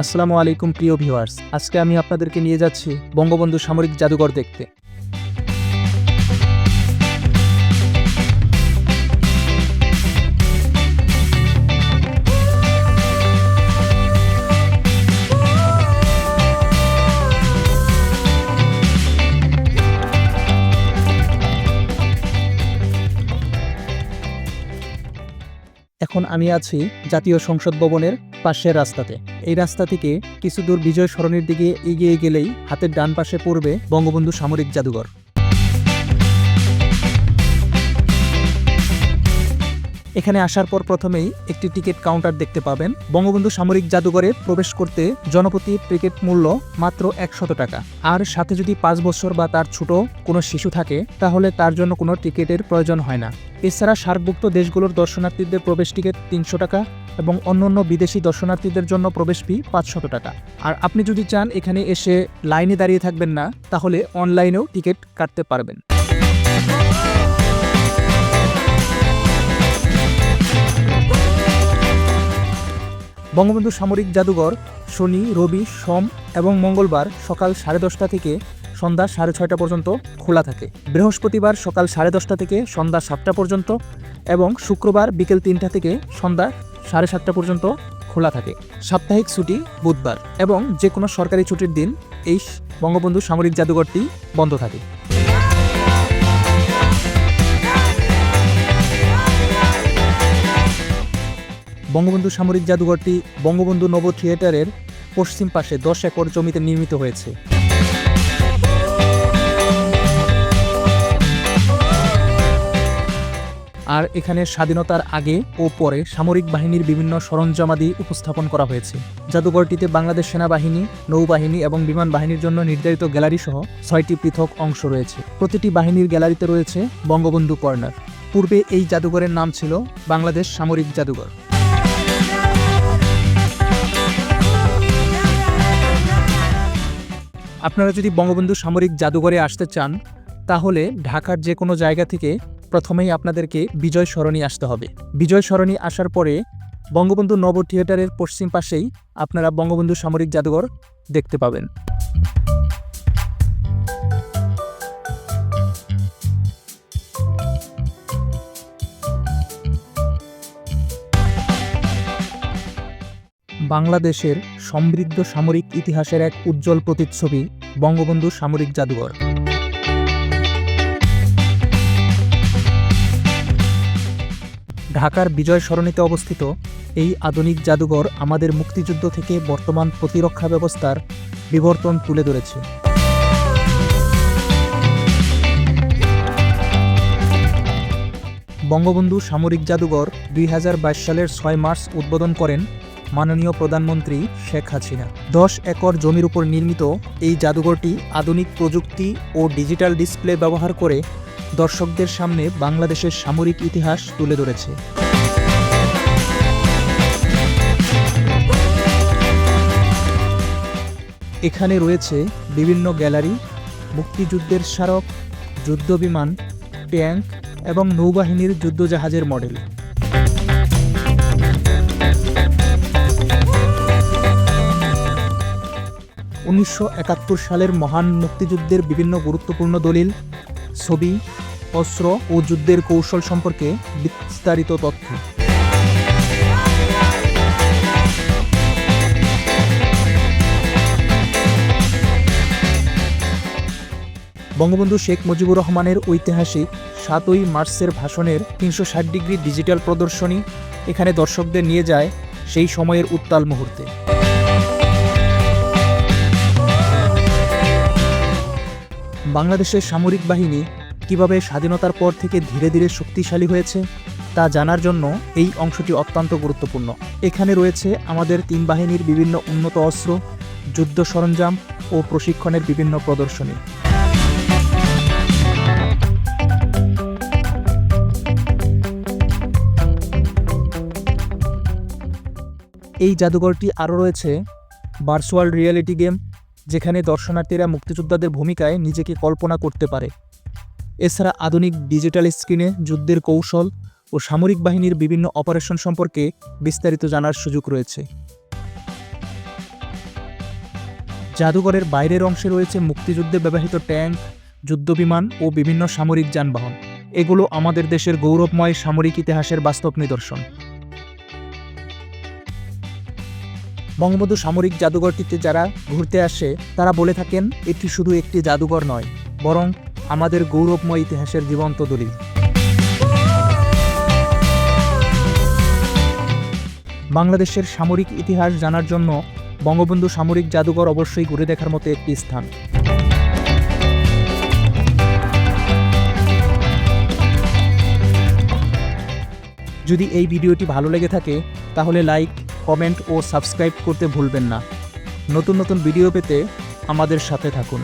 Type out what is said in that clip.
আসসালামু আলাইকুম প্রিয় ভিউয়ার্স আজকে আমি আপনাদেরকে নিয়ে যাচ্ছি বঙ্গবন্ধু সামরিক জাদুঘর দেখতে। এখন আমি আছি জাতীয় সংসদ ভবনের পাশের রাস্তাতে। এই রাস্তা থেকে কিছু দূর বিজয় সরণির দিকে এগিয়ে গেলেই হাতের ডান পাশে পড়বে বঙ্গবন্ধু সামরিক জাদুঘর। এখানে আসার পর প্রথমেই একটি টিকিট কাউন্টার দেখতে পাবেন। বঙ্গবন্ধু সামরিক জাদুঘরে প্রবেশ করতে জনপ্রতি টিকিট মূল্য মাত্র একশত টাকা। আর সাথে যদি পাঁচ বছর বা তার ছোট কোনো শিশু থাকে, তাহলে তার জন্য কোনো টিকিটের প্রয়োজন হয় না। এছাড়া সার্কভুক্ত দেশগুলোর দর্শনার্থীদের প্রবেশ টিকিট তিনশো টাকা এবং অন্যান্য বিদেশি দর্শনার্থীদের জন্য প্রবেশ ফি পাঁচশত টাকা। আর আপনি যদি চান এখানে এসে লাইনে দাঁড়িয়ে থাকবেন না, তাহলে অনলাইনেও টিকিট কাটতে পারবেন। বঙ্গবন্ধু সামরিক জাদুঘর শনি, রবি, সোম এবং মঙ্গলবার সকাল সাড়ে দশটা থেকে সন্ধ্যা সাড়ে ছয়টা পর্যন্ত খোলা থাকে। বৃহস্পতিবার সকাল সাড়ে দশটা থেকে সন্ধ্যা সাতটা পর্যন্ত এবং শুক্রবার বিকেল তিনটা থেকে সন্ধ্যা সাড়ে সাতটা পর্যন্ত খোলা থাকে। সাপ্তাহিক ছুটি বুধবার এবং যে কোনো সরকারি ছুটির দিন এই বঙ্গবন্ধু সামরিক জাদুঘরটি বন্ধ থাকে। বঙ্গবন্ধু সামরিক জাদুঘরটি বঙ্গবন্ধু নব থিয়েটারের পশ্চিম পাশে দশ একর জমিতে নির্মিত হয়েছে। আর এখানে স্বাধীনতার আগে ও পরে সামরিক বাহিনীর বিভিন্ন সরঞ্জামাদি উপস্থাপন করা হয়েছে। জাদুঘরটিতে বাংলাদেশ সেনাবাহিনী, নৌবাহিনী এবং বিমান বাহিনীর জন্য নির্ধারিত গ্যালারি সহ ছয়টি পৃথক অংশ রয়েছে। প্রতিটি বাহিনীর গ্যালারিতে রয়েছে বঙ্গবন্ধু কর্নার। পূর্বে এই জাদুঘরের নাম ছিল বাংলাদেশ সামরিক জাদুঘর। আপনারা যদি বঙ্গবন্ধু সামরিক জাদুঘরে আসতে চান, তাহলে ঢাকার যে কোনো জায়গা থেকে প্রথমেই আপনাদেরকে বিজয় সরণি আসতে হবে। বিজয় সরণি আসার পরে বঙ্গবন্ধু নব থিয়েটারের পশ্চিম পাশেই আপনারা বঙ্গবন্ধু সামরিক জাদুঘর দেখতে পাবেন। বাংলাদেশের সমৃদ্ধ সামরিক ইতিহাসের এক উজ্জ্বল প্রতিচ্ছবি, বঙ্গবন্ধু সামরিক জাদুঘর। ঢাকার বিজয় সরণিতে অবস্থিত এই আধুনিক জাদুঘর আমাদের মুক্তিযুদ্ধ থেকে বর্তমান প্রতিরক্ষা ব্যবস্থার বিবর্তন তুলে ধরেছে। বঙ্গবন্ধু সামরিক জাদুঘর দুই হাজার বাইশ সালের ছয় মার্চ উদ্বোধন করেন মাননীয় প্রধানমন্ত্রী শেখ হাসিনা। দশ একর জমির উপর নির্মিত এই জাদুঘরটি আধুনিক প্রযুক্তি ও ডিজিটাল ডিসপ্লে ব্যবহার করে দর্শকদের সামনে বাংলাদেশের সামরিক ইতিহাস তুলে ধরেছে। এখানে রয়েছে বিভিন্ন গ্যালারি, মুক্তিযুদ্ধের স্মারক, যুদ্ধবিমান, ট্যাঙ্ক এবং নৌবাহিনীর যুদ্ধজাহাজের মডেল। উনিশশো একাত্তর সালের মহান মুক্তিযুদ্ধের বিভিন্ন গুরুত্বপূর্ণ দলিল, ছবি, অস্ত্র ও যুদ্ধের কৌশল সম্পর্কে বিস্তারিত তথ্য। বঙ্গবন্ধু শেখ মুজিবুর রহমানের ঐতিহাসিক সাতই মার্চের ভাষণের তিনশো ষাট ডিগ্রি ডিজিটাল প্রদর্শনী এখানে দর্শকদের নিয়ে যায় সেই সময়ের উত্তাল মুহূর্তে। বাংলাদেশের সামরিক বাহিনী কীভাবে স্বাধীনতার পর থেকে ধীরে ধীরে শক্তিশালী হয়েছে, তা জানার জন্য এই অংশটি অত্যন্ত গুরুত্বপূর্ণ। এখানে রয়েছে আমাদের তিন বাহিনীর বিভিন্ন উন্নত অস্ত্র, যুদ্ধ সরঞ্জাম ও প্রশিক্ষণের বিভিন্ন প্রদর্শনী। এই জাদুঘরটি আরও রয়েছে, ভার্চুয়াল রিয়েলিটি গেম যেখানে দর্শনার্থীরা মুক্তিযোদ্ধাদের ভূমিকায় নিজেকে কল্পনা করতে পারে। এছাড়া আধুনিক ডিজিটাল স্ক্রিনে যুদ্ধের কৌশল ও সামরিক বাহিনীর বিভিন্ন অপারেশন সম্পর্কে বিস্তারিত জানার সুযোগ রয়েছে। জাদুঘরের বাইরের অংশে রয়েছে মুক্তিযুদ্ধে ব্যবহৃত ট্যাঙ্ক, যুদ্ধবিমান ও বিভিন্ন সামরিক যানবাহন। এগুলো আমাদের দেশের গৌরবময় সামরিক ইতিহাসের বাস্তব নিদর্শন। বঙ্গবন্ধু সামরিক জাদুঘরটিতে যারা ঘুরতে আসে, তারা বলে থাকেন, এটি শুধু একটি জাদুঘর নয়, বরং আমাদের গৌরবময় ইতিহাসের জীবন্ত দলিল। বাংলাদেশের সামরিক ইতিহাস জানার জন্য বঙ্গবন্ধু সামরিক জাদুঘর অবশ্যই ঘুরে দেখার মতো একটি স্থান। যদি এই ভিডিওটি ভালো লেগে থাকে, তাহলে লাইক কমেন্ট ও সাবস্ক্রাইব করতে ভুলবেন না। নতুন নতুন ভিডিও পেতে আমাদের সাথে থাকুন।